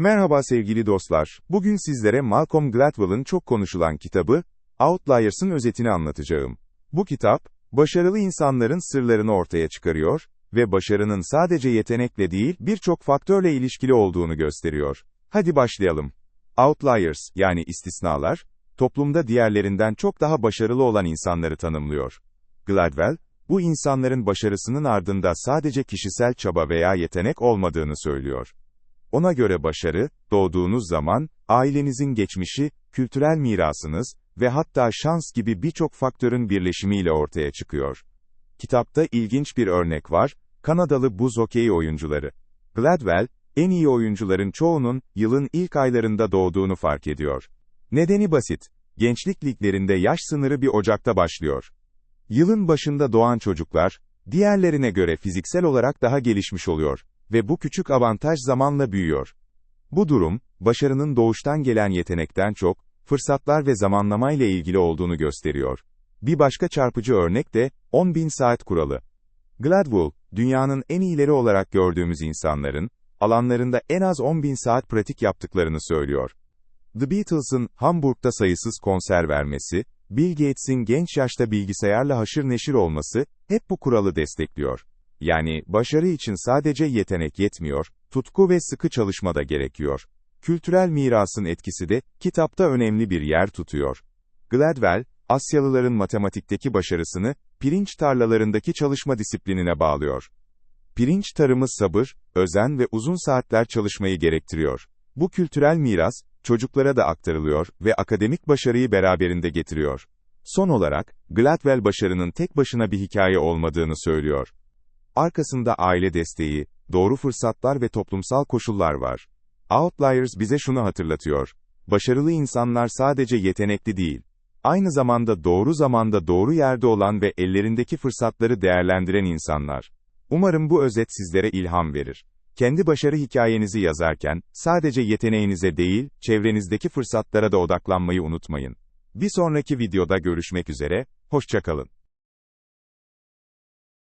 Merhaba sevgili dostlar. Bugün sizlere Malcolm Gladwell'ın çok konuşulan kitabı, Outliers'ın özetini anlatacağım. Bu kitap, başarılı insanların sırlarını ortaya çıkarıyor ve başarının sadece yetenekle değil, birçok faktörle ilişkili olduğunu gösteriyor. Hadi başlayalım. Outliers, yani istisnalar, toplumda diğerlerinden çok daha başarılı olan insanları tanımlıyor. Gladwell, bu insanların başarısının ardında sadece kişisel çaba veya yetenek olmadığını söylüyor. Ona göre başarı, doğduğunuz zaman, ailenizin geçmişi, kültürel mirasınız ve hatta şans gibi birçok faktörün birleşimiyle ortaya çıkıyor. Kitapta ilginç bir örnek var, Kanadalı buz hokeyi oyuncuları. Gladwell, en iyi oyuncuların çoğunun, yılın ilk aylarında doğduğunu fark ediyor. Nedeni basit, gençlik liglerinde yaş sınırı bir Ocak'ta başlıyor. Yılın başında doğan çocuklar, diğerlerine göre fiziksel olarak daha gelişmiş oluyor ve bu küçük avantaj zamanla büyüyor. Bu durum, başarının doğuştan gelen yetenekten çok, fırsatlar ve zamanlama ile ilgili olduğunu gösteriyor. Bir başka çarpıcı örnek de, 10.000 saat kuralı. Gladwell, dünyanın en iyileri olarak gördüğümüz insanların, alanlarında en az 10.000 saat pratik yaptıklarını söylüyor. The Beatles'ın Hamburg'da sayısız konser vermesi, Bill Gates'in genç yaşta bilgisayarla haşır neşir olması, hep bu kuralı destekliyor. Yani, başarı için sadece yetenek yetmiyor, tutku ve sıkı çalışma da gerekiyor. Kültürel mirasın etkisi de, kitapta önemli bir yer tutuyor. Gladwell, Asyalıların matematikteki başarısını, pirinç tarlalarındaki çalışma disiplinine bağlıyor. Pirinç tarımı sabır, özen ve uzun saatler çalışmayı gerektiriyor. Bu kültürel miras, çocuklara da aktarılıyor ve akademik başarıyı beraberinde getiriyor. Son olarak, Gladwell başarının tek başına bir hikaye olmadığını söylüyor. Arkasında aile desteği, doğru fırsatlar ve toplumsal koşullar var. Outliers bize şunu hatırlatıyor. Başarılı insanlar sadece yetenekli değil. Aynı zamanda doğru zamanda doğru yerde olan ve ellerindeki fırsatları değerlendiren insanlar. Umarım bu özet sizlere ilham verir. Kendi başarı hikayenizi yazarken, sadece yeteneğinize değil, çevrenizdeki fırsatlara da odaklanmayı unutmayın. Bir sonraki videoda görüşmek üzere, hoşçakalın.